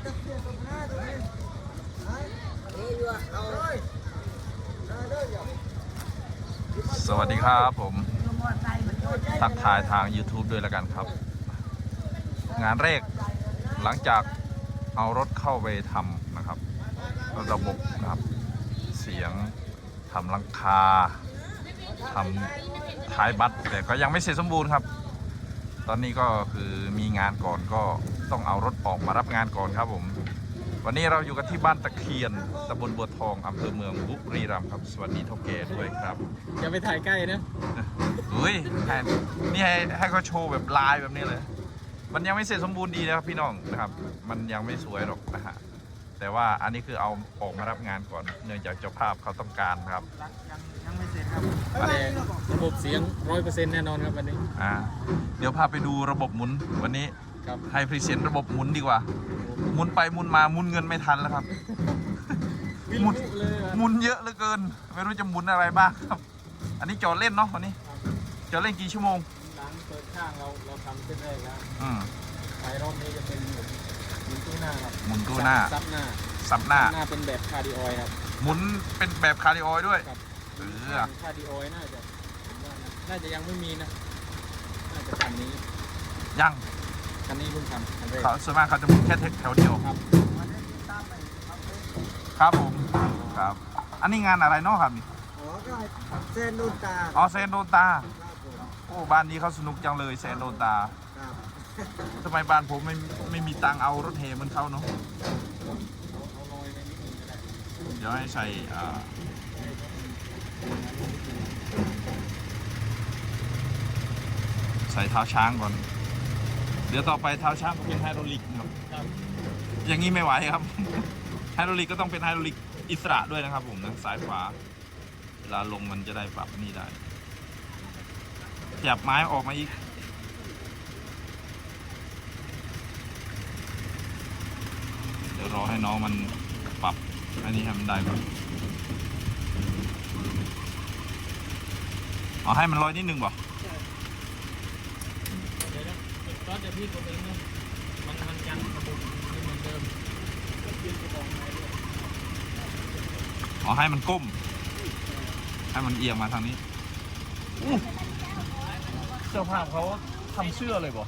สวัสดีครับผม ทักทายทาง YouTube ด้วยแล้วกันครับ งานแรกหลังจากเอารถเข้าไปทำนะครับ ระบบนะครับ เสียงทำลังคาทำท้ายบัตรแต่ก็ยังไม่เสร็จสมบูรณ์ครับ ตอนนี้ก็คือมีงานก่อนก็ ต้องเอารถออกมารับงานก่อนครับผม วันนี้เราอยู่กันที่บ้านตะเคียนตำบลบัวทองอำเภอเมืองบุรีรัมย์ครับ สวัสดีเท่าแก่ด้วยครับอย่าไปถ่ายใกล้นะเฮ้ยให้นี่ให้ให้เขาโชว์แบบลายแบบนี้เลย มันยังไม่เสร็จสมบูรณ์ดีนะครับพี่น้องนะครับ มันยังไม่สวยหรอกนะฮะแต่ว่าอันนี้คือเอาออกมารับงานก่อน เนื่องจากเจ้าภาพเขาต้องการครับ ยังยังไม่เสร็จครับแต่ระบบเสียงร้อยเปอร์เซ็นต์แน่นอนครับวันนี้ อ่า เดี๋ยวพาไปดูระบบหมุนวันนี้ ครับ ให้พรีเซนต์ระบบหมุนดีกว่า หมุนไปหมุนมาหมุนเงินไม่ทันแล้วครับหมุนเลยอะหมุนเยอะเหลือเกิน ไม่รู้จะหมุนอะไรบ้างครับ อันนี้จอดเล่นเนาะวันนี้จอดเล่นกี่ชั่วโมงหลังเปิดข้างเราเราทำเส้นแรกแล้วอืมไฟรอบนี้จะเป็นหมุนหมุนตู้หน้าครับหมุนตู้หน้า ซับหน้าสับหน้า หน้าเป็นแบบคาร์ดิออยครับ หมุนเป็นแบบคาร์ดิโอยด้วย ครับ เออ คาร์ดิออยน่าจะผมว่านะน่าจะยังไม่มีนะ น่าจะคันนี้ยัง คันนี้เพิ่งทำคันแรกเขาส่วนมากเขาจะหมุนแค่แถวเดียวครับ ครับผมครับ อันนี้งานอะไรเนาะครับนี่อ๋อก็เส้นนูนตาอ๋อเซนโดนตาครับผมโอ้บ้านนี้เขาสนุกจังเลยเซนโดนตาครับทำไมบ้านผมไม่ไม่มีตังค์เอารถเฮเหมันเขาเนาะเอาลอยไปนิดนึงก็ได้เดี๋ยวให้ใส่อ่าใส่เท้าช้างก่อน เดี๋ยวต่อไปเท้าช้างก็เป็นไฮดรอลิกนะครับ ครับอย่างนี้ไม่ไหวครับ ไฮดรอลิกก็ต้องเป็นไฮดรอลิกอิสระด้วยนะครับ ผมนะสายขวาเวลาลงมันจะได้ปรับนี่ได้ขยับไม้ออกมาอีก เดี๋ยวรอให้น้องมันปรับอันนี้ให้มันได้ก่อนเอาให้มันลอยนิดนึงบ่ เดี๋ยวนะ ก็จะพี่ตัวเองนะมันมันยังระบบไม่เหมือนเดิมก็เปลี่ยนกระบอกไม้ด้วยเอาให้มันก้ม ให้มันเอียงมาทางนี้อู้เจ้าภาพเขาทำเสื้อเลยบ่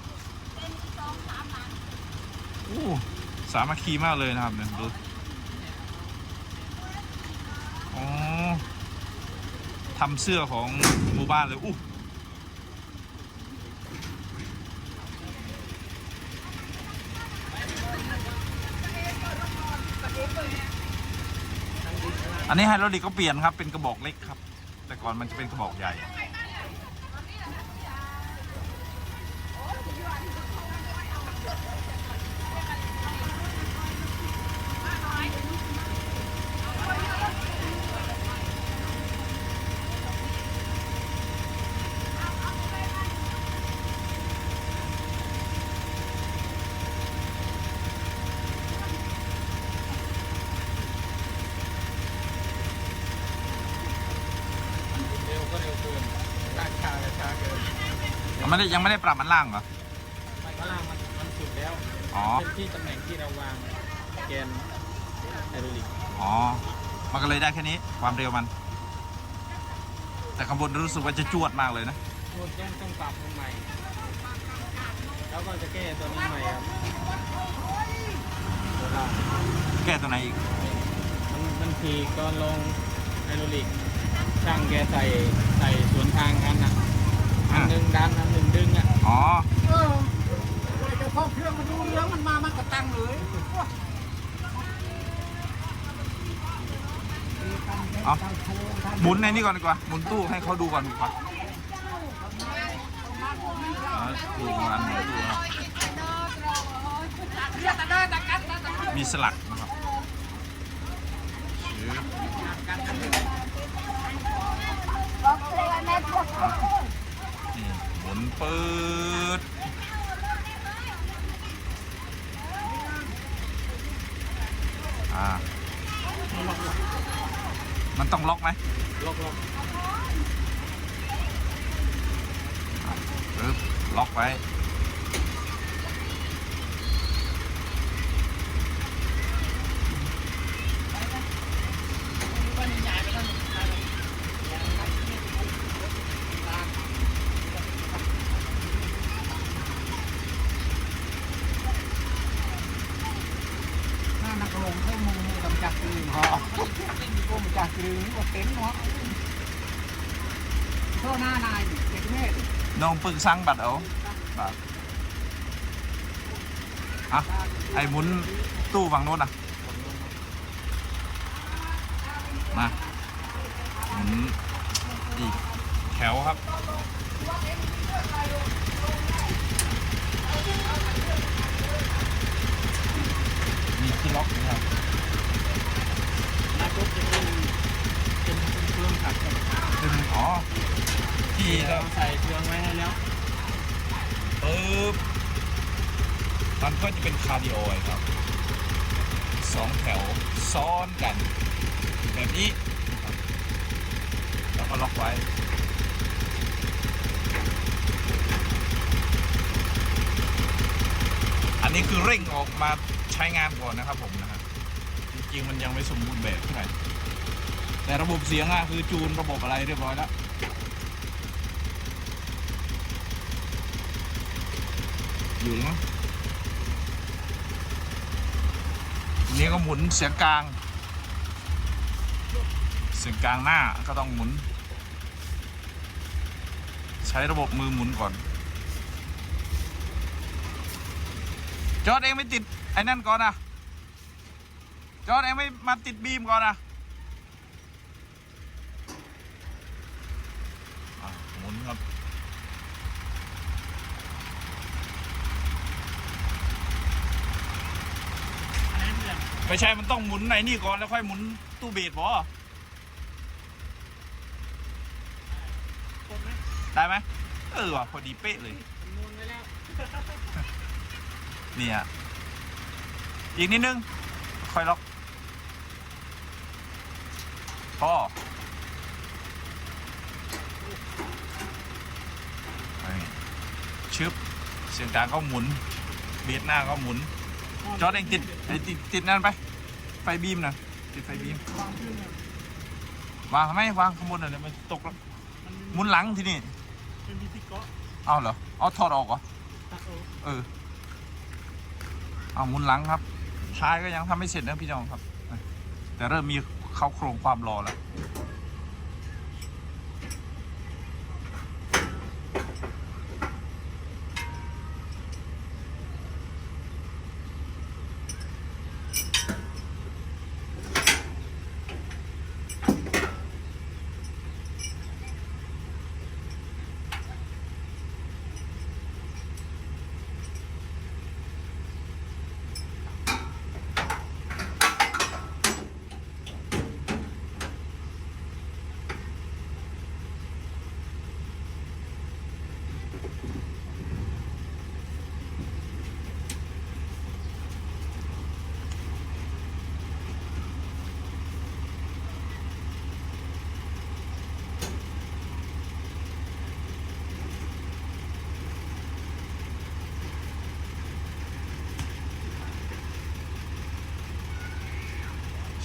อู้สามัคคีมากเลยนะครับเนี่ยดูอ๋อทำเสื้อของหมู่บ้านเลยอู้ อันนี้ไฮดรอลิกก็เปลี่ยนครับเป็นกระบอกเล็กครับ แต่ก่อนมันจะเป็นกระบอกใหญ่ เร็วก็เร็วเกินช้าช้าก็ช้าเกิน ยัง ไม่ได้ยังไม่ได้ปรับมันล่างเหรอไม่ข้างล่างมันมันสุดแล้วอ๋อเป็นที่ตำแหน่งที่เราวางแกนไฮดรอลิกอ๋อมันก็เลยได้แค่นี้ความเร็วมัน แต่ข้างบนรู้สึกว่าจะจวดมากเลยนะโน่นต้องต้องปรับลงใหม่ แล้วก็จะแก้ตัวนี้ใหม่ครับตัวล่างแก้ตัวไหนอีกมันมันทีก็ลงไฮดรอลิกช่างแกใส่ใส่สวนทางกันอะ อันหนึ่งดันอันหนึ่งดึงอะอ๋อเออเจ้าของเครื่องมันดูเรื่องมันมามันกระตังเลยเอาหมุนในนี้ก่อนดีกว่าหมุนตู้ให้เขาดูก่อนดีกว่าเอาดูงานหมุนตู้ครับมีสลักนะครับชื้อนี่ห มุนปืดอ่า มันต้องล็อกไหมล็อกล็อกปึ๊บล็อกไว้ นักลงให้มึงกำจัดกลืนหอกูกำจัดกลืนว่าเต็มหอโซน่านายเด็กเมตรน้องปึกสั่งบัตรเอาบัตรอะไอ้หมุนตู้ฝั่งโน้นอะ มาหมุนอีกแถวครับ มีที่ล็อกนะครับแล้วก็จะเป็นเป็นเป็นเครื่องขัดดึงอ๋อที่ที่เราเราใส่เครื่องไว้ให้แล้วปึ๊บมันก็จะเป็นคาร์ดิโอครับสองแถวซ้อนกัน แบบนี้นะครับแล้วก็ล็อกไว้อันนี้คือเร่งออกมา ใช้งานก่อนนะครับผมนะฮะจริงๆมันยังไม่สมบูรณ์แบบเท่าไหร่แต่ระบบเสียงอะคือจูนระบบอะไรเรียบร้อยแล้วอยู่มั้งนี้ก็หมุนเสียงกลาง เสียงกลางหน้าก็ต้องหมุน ใช้ระบบมือหมุนก่อน จอดเองไม่ติด ไอ้นั่นก่อนนะจอร์ดเองไม่มาติดบีมก่อนนะอะหมุนครับอันนั้นเพื่อนไม่ใช่มันต้องหมุนในนี่ก่อนแล้วค่อยหมุนตู้เบสบอกดไหมได้ไหมเออว่ะพอดีเป๊ะเลยคำนวณไว้แล้วเนี่ย อีกนิดนึง ค่อยล็อกพอนี่ชึบ เสียงกลางก็หมุน เบสหน้าก็หมุน จอร์ดเองติดไอ้ติดติดนั่นไป ไฟบีมนะติดไฟบีม วางขึ้นวางทำไมวางข้างบนน่ะเดี๋ยวมันตกแล้วมันหมุนหลังที่นี่เป็นพิธีเกาะเอาเหรอ เอาถอดออกเหรอตัดโอ้เออ เอาหมุนหลังครับ ท้ายก็ยังทำไม่เสร็จนะพี่จองครับ แต่เริ่มมีเข้าโครงความรอแล้ว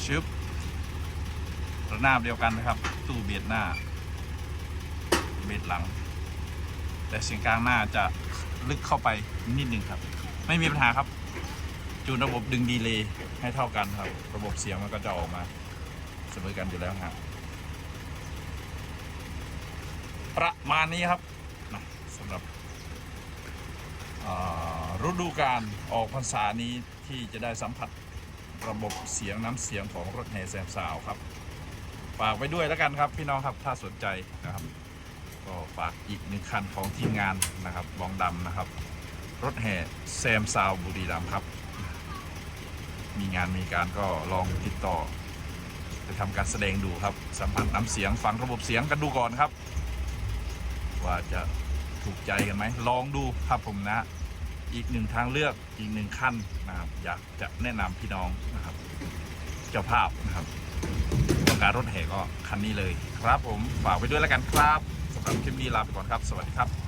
ชึบระนาบเดียวกันนะครับ ตู้เบียดหน้า เบียดหลัง แต่เสียงกลางหน้าจะลึกเข้าไปนิดนึงครับ ไม่มีปัญหาครับ จูนระบบดึงดีเลย์ให้เท่ากันครับ ระบบเสียงมันก็จะออกมาเสมอกันอยู่แล้วครับประมาณนี้ครับนะสำหรับฤดูการออกพรรษานี้ที่จะได้สัมผัส ระบบเสียงน้ำเสียงของรถแห่แซมซาวครับ ฝากไว้ด้วยแล้วกันครับ พี่น้องครับถ้าสนใจนะครับ ก็ฝากอีกหนึ่งคันของทีมงานนะครับบองดำนะครับ รถแห่แซมซาวบุรีรัมย์ครับ มีงานมีการก็ลองติดต่อ ไปทำการแสดงดูครับ สัมผัสน้ำเสียงฟังระบบเสียงกันดูก่อนครับ ว่าจะถูกใจกันไหมลองดูครับผมนะ อีกหนึ่งทางเลือกอีกหนึ่งขั้นนะครับอยากจะแนะนำพี่น้องนะครับ เจ้าภาพนะครับต้องการรถแห่ก็คันนี้เลยครับผมฝากไปด้วยแล้วกันครับสำหรับคลิปนี้ลาไปก่อนครับ สวัสดีครับ